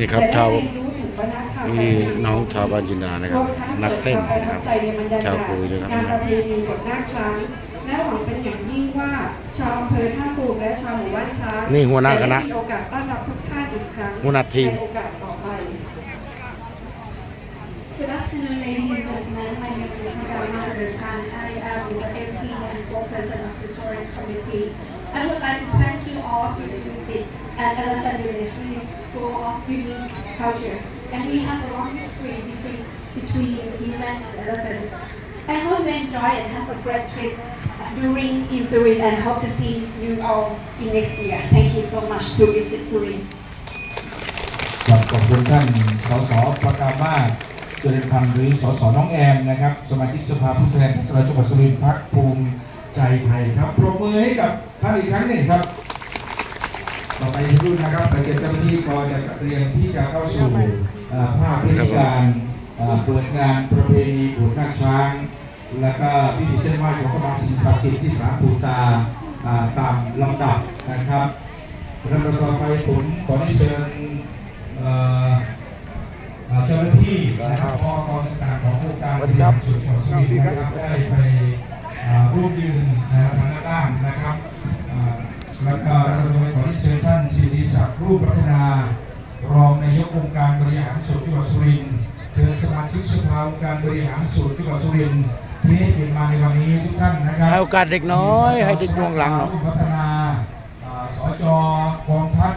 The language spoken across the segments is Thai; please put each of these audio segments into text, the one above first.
นี่ครับชาวจะได้เรียนรู้ถึงวัฒนธรรมนี่น้องชาวบ้านจินดานะครับวมทั้งนักเต้นกิดนะคครัวามบประทับใจในบรรยากาศชาวกุยนะครับงานประเพณีบทนาคช้างและหวังเป็นอย่างยิ่งว่าชาวอำเภอท่าตูมและชาวหมู่บ้านช้างนี่หัวหน้าคณะจได้มีโอกาสต้อนรับทุกท่านอีกครั้งหัวหน้าทีมในโอกาสต่อไป Good afternoon, ladies and gentlemen. My name is Madam Margaret and I am the MP and spokesperson of the Tourist Committee. I would like to thank you all for to visit at Elephant Village, which is full of unique culture. And we have a long history between, between human and elephants. I hope you enjoy and have a great trip during in Surin and hope to see you all in next year. Thank you so much to visit Surin. ครับขอบคุณท่านสสประกามาศเจริญพันธ์หรือสสน้องแอมนะครับ สมาชิกสภาผู้แทนราษฎรจังหวัดสุรินทร์พักภูมิใจไทยครับปรบมือให้กับท่านอีกครั้งหนึ่งครับ อไปรุ่นนะครับประเจ้าหน้าที่ก็จะเตรียมที่จะเข้าสู่ภาพพิธีการเปิดงานประเพณีบวชนาคช้าง และก็พิธีเส้นไหว้ของพระบาทสิ่งศักดิ์สิทธิ์ที่สามปูตาตามลำดับนะครับลำดับต่อไปผมขอเชิญเจ้าหน้าที่นะครับพอกองต่างๆของโครงการบริหารส่วนจังหวัดสุรินทร์นะครับได้ไปร่วมยืนนะครับทางด้านนะครับ แล้วก็เราจะขอได้เชิญท่านศิริศักดิ์รูปพัฒนา รองนายกองค์การบริหารส่วนจังหวัดสุรินทร์เชิญสมาชิกสภาองค์การบริหารส่วนจังหวัดสุรินทร์ที่ให้เกียรติมาในวันนี้ทุกท่านนะครับให้โอกาสเด็กน้อย ให้เด็กดวงหลังเนาะพัฒนาอ่าสจกองทัพ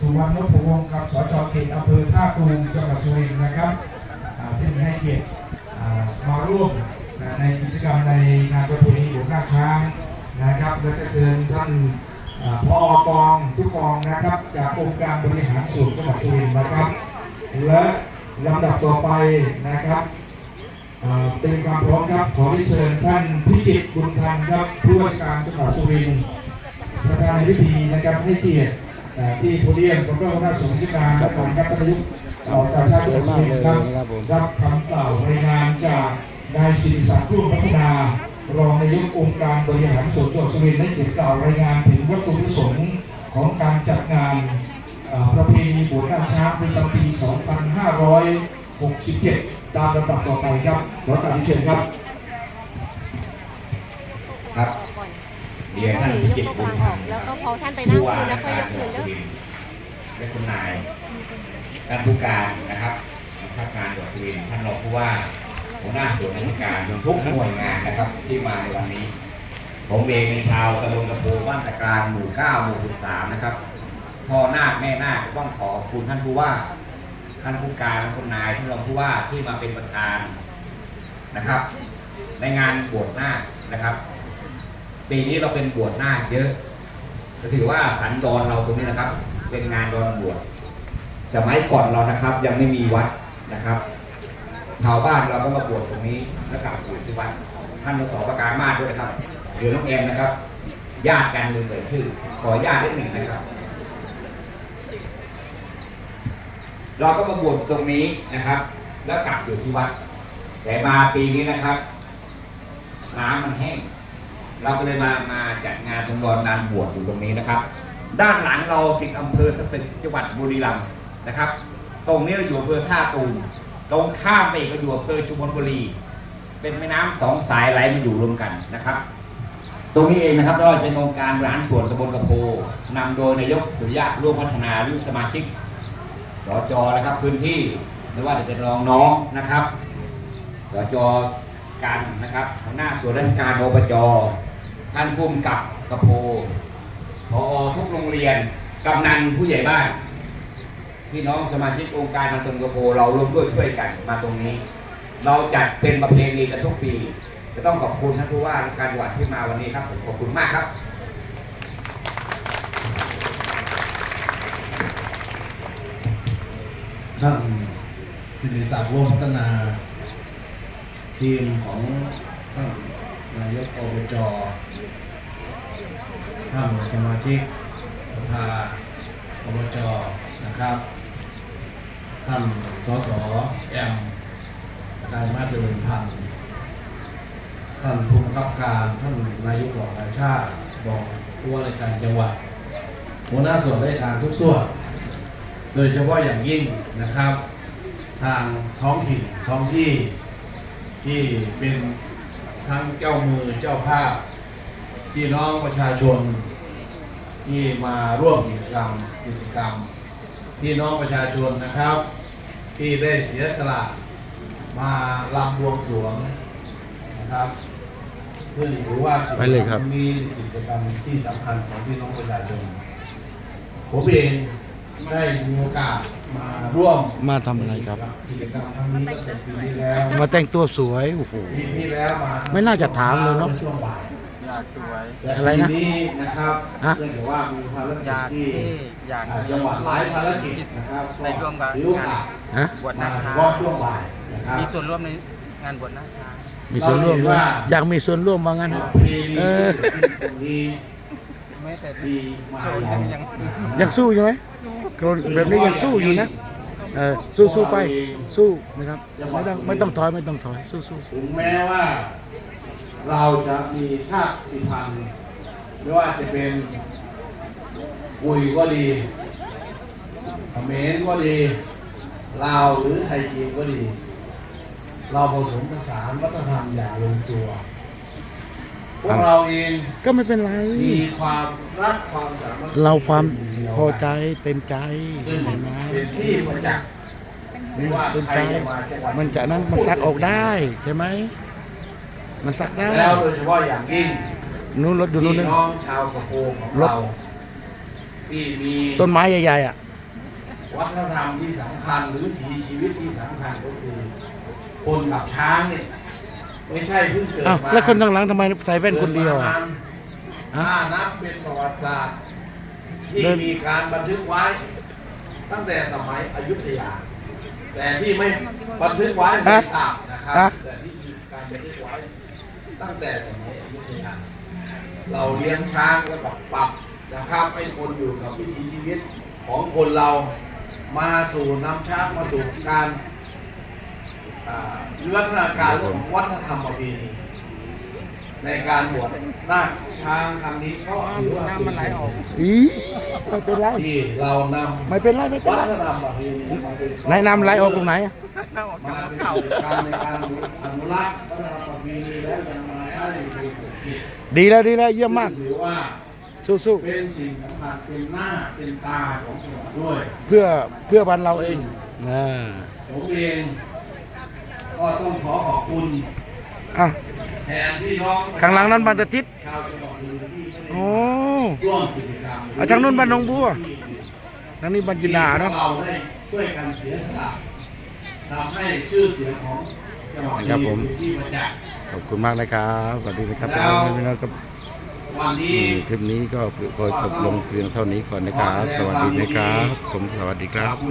สุวรรณนพวงศ์กับสจเขตอำเภอท่าตูมจังหวัดสุรินทร์นะครับอ่าซึ่งให้เกียรติมาร่วมในกิจกรรมในงานประเพณีหลวงนาช้าง นะครับและก็เชิญท่านอ่าพอกองทุกกองนะครับจากองค์การบริหารส่วนจังหวัดสุรินทร์นะครับ และลำดับต่อไปนะครับอ่าเป็นความพร้อมครับขอเรียนเชิญท่านพิจิตรบุญทันครับผู้ว่าราชการจังหวัดสุรินทร์ประธานในพิธีนะครับให้เกียรติอ่าที่โพเดียมพระบรมราชสมภารการและการครับท่านนายกอ่ากาชาติจังหวัดสุรินทร์ครับครับผมรับคำกล่าวรายงานจากนายศิริศักดิ์รุ่งพัฒนา รองนายกองค์การบริหารส่วนจังหวัดสุรินทร์ได้เกียรติกล่าวรายงานถึงวัตถุประสงค์ของการจัดงานอ่าประเพณีบวชนาคช้างประจำปี 2567 ตามลำดับต่อไปครับขอกราบเรียนเชิญครับ ครับเรียนท่านพิจิตรบุญธรรมแล้วก็พอท่านไปนั่งผู้ว่าคุยแล้ราวชก็การยกจังหคืวันดเด้สุอรินทร์และคุณนายท่านผู้การนะครับท่านการจังหวัดสุรินทร์ท่านรองผู้ว่า หัวหน้าส่วนราชการทุกหน่วยงานนะครับที่มาในวันนี้ ผมเองเป็นชาวตำบลกระโปงบ้านตะกางหมู่เก้าหมู่สิบสามนะครับพ่อนาคแม่นาคต้องขอบคุณท่านผู้ว่า ท่านผู้การและคุณนายท่านรองผู้ว่าที่มาเป็นประธานนะครับ ในงานบวชนาคนะครับ ปีนี้เราเป็นบวชนาคเยอะก็ถือว่าสันดอนเราตรงนี้นะครับ เป็นงานดอนบวชสมัยก่อนเรานะครับ ยังไม่มีวัดนะครับ ชาวบ้านเราก็มาบวชตรงนี้แล้วกลับอยู่ที่วัดท่านรสประกามาด้วยนะครับเดี๋ยวน้องแอมนะครับ ญาติกันลืมเอ่ยชื่อ ขอญาตินิดหนึ่งนะครับ เราก็มาบวชตรงนี้นะครับ แล้วกลับอยู่ที่วัด แต่มาปีนี้นะครับน้ำมันแห้ง เราก็เลยมามาจัดงานตรงดอนนานบวชอยู่ตรงนี้นะครับ ด้านหลังเราติดอำเภอสตึกจังหวัดบุรีรัมย์นะครับ ตรงนี้เราอยู่อำเภอท่าตูม ตรงข้ามไปอีกก็อยู่อำเภอชุมพลบุรี เป็นแม่น้ำสองสายไหลมาอยู่รวมกันนะครับ ตรงนี้เองนะครับเราเป็นองค์การบริหารส่วนตำบลกระโพนำโดยนายกสุริยะร่วมพัฒนาหรือสมาชิกสจนะครับพื้นที่ไม่ว่าจะเป็นรองน้องนะครับสจกันนะครับหัวหน้าส่วนราชการอบจท่านผู้กำกับกระโพพอทุกโรงเรียนกำนันผู้ใหญ่บ้าน พี่น้องสมาชิกองค์การทางตนกระโพเราร่วมด้วยช่วยกันมาตรงนี้ เราจัดเป็นประเพณีกันทุกปีจะต้องขอบคุณท่านผู้ว่าราการจังหวัดที่มาวันนี้ครับผมขอบคุณมากครับ ท่านสิริศักดิ์ร่วมพัฒนา ทีมของท่านนายกอบจท่านสมาชิกสภาอบจนะครับ ท่านสสแอมนายมาเดินพันธ์ท่านผู้บังคับการท่านนายกหลวงการชาติบอกผู้ว่าราชการจังหวัดหัวหน้าส่วนราชการทุกส่วน โดยเฉพาะอย่างยิ่งนะครับ ทางท้องถิ่นท้องที่ที่เป็นทั้งเจ้ามือเจ้าภาพพี่น้องประชาชนที่มาร่วมกิจกรรมกิจกรรม พี่น้องประชาชนนะครับ ที่ได้เสียสละมาลำบวงสรวงนะครับซึ่งถือว่ากิจไปเลยครับกรรมนี้กิจกรรมที่สำคัญของพี่น้องประชาชน ผมเองได้มีโอกาสมาร่วมมาทำอะไรครับ กิจกรรมครั้งนี้ตั้งแต่ปีที่แล้วมาแต่งตัวสวยโอ้โหปีที่แล้วมาไม่น่าจะถามเลยเนอะช่วงบ่าย อยากสวย แต่อะไรนะปีนี้นะครับฮะเนื่องจากว่ามีภารอกิจยากที่ที่อยากอ่าจังหวัดหลายภารกิจนะครับในร่วมกันถือโอกาสฮะ บวชมานาคาเฉพาะช่วงบ่ายนะครับ มีส่วนร่วมในงานบวชนาคา มีส่วนร่วมด้วยอยากมีส่วนร่วมว่างั้นประฮะเพณีเออตรงนี้แม้แต่มีมาโชว์ยังยังยังสู้อยู่ไหมคนแบบนี้ยังสู้อยู่นะเออสู้สู้ไปสู้นะครับไม่ต้องไม่ต้องถอยไม่ต้องถอยสู้สู้ถึงแม้ว่า เราจะมีชาติพันธุ์ไม่ว่าจะเป็นกุยก็ดีเขมรก็ดีลาวหรือไทยจีนก็ดี เราผสมผสานวัฒนธรรมอย่างลงตัว พวกเราเองก็ไม่เป็นไร มีความรักความสามัคคีเราความเป็นหนึ่งเดียวพอใจเต็มใจซึ่งเห็นไหมเป็นที่ประจักษ์นี่ว่าเต็มใครใจจะมาจังหวัดมันจะนั้นมันซักออกได้ใช่ไหม มันซักได้แล้วโดยเฉพาะอย่างยิ่งนู้นรถอยู่นู้นพี่นะน้องชาวกระโปรงของรถเราที่มีต้นไม้ใหญ่ๆอะ วัฒนธรรมที่สำคัญหรือวิถีชีวิตที่สำคัญก็คือ คนกับช้างเนี่ยไม่ใช่เพิ่งเกิดอ้าวมาแล้วคนข้างหลังทำไมใส่แว่นคนเดียวอะกิดมานานฮะ ถ้านับเป็นประวัติศาสตร์ ที่เดินมีการบันทึกไว้ ตั้งแต่สมัยอยุธยา แต่ที่ไม่บันทึกไว้ไม่ทราบนะครับฮะแต่ที่มีการบันทึกไว้ ตั้งแต่สมัยอยุธยาเราเลี้ยงช้างแล้วก็ปรับนะครับให้คนอยู่กับวิถีชีวิตของคนเรามาสู่นำช้างมาสู่การอ่าวิวัฒนาการเรื่องของวัฒนธรรมประเพณีในการบวชนาคช้างครั้งนี้ก็ถือว่าเป็นสิ่งอีไม่เป็นไรที่เรานไม่เป็นไรไม่ำเป็นวัไรฒนธรรมประเพณีมาเป็นไหนนำไหลออกตรงไหนอะมาเป็นกิจกรรมในการอนุรักษ์วัฒนธรรมประเพณีแล้วยัง มาให้เป็นเศรษฐกิจดีแล้วดีแล้วเยี่ยมมาก ถือว่าสู้เป็นสิ่งสำคัญเป็นหน้าเป็นตาของจังหวัดด้วย ๆ เพื่อเพื่อบ้านเราเองอ่าผมเองก็ต้องขอขอบคุณอะแทนพี่น้องข้างหลังนั้นบานตะทิศชาวจังหวัดสุรินทร์ที่ไม่โอ้ได้ร่วมกิจกรรมอะทางนู้นบ้านหนองบัว ทางนี้บานจินดาเนาะ เราได้ช่วยกันเสียสละทำให้ชื่อเสียงของ จังหวัดสุครับผริมนทร์เป็นที่ประจักษ์ขอบคุณมากนะครับสวัสดีนะครับแล้วพี่น้องครับวันอืนี้มคลิปนี้ก็ขอจบลงเพียงเท่านี้ก่อนนะครับ สวัสดีนะครับ ผมสวัสดีครับ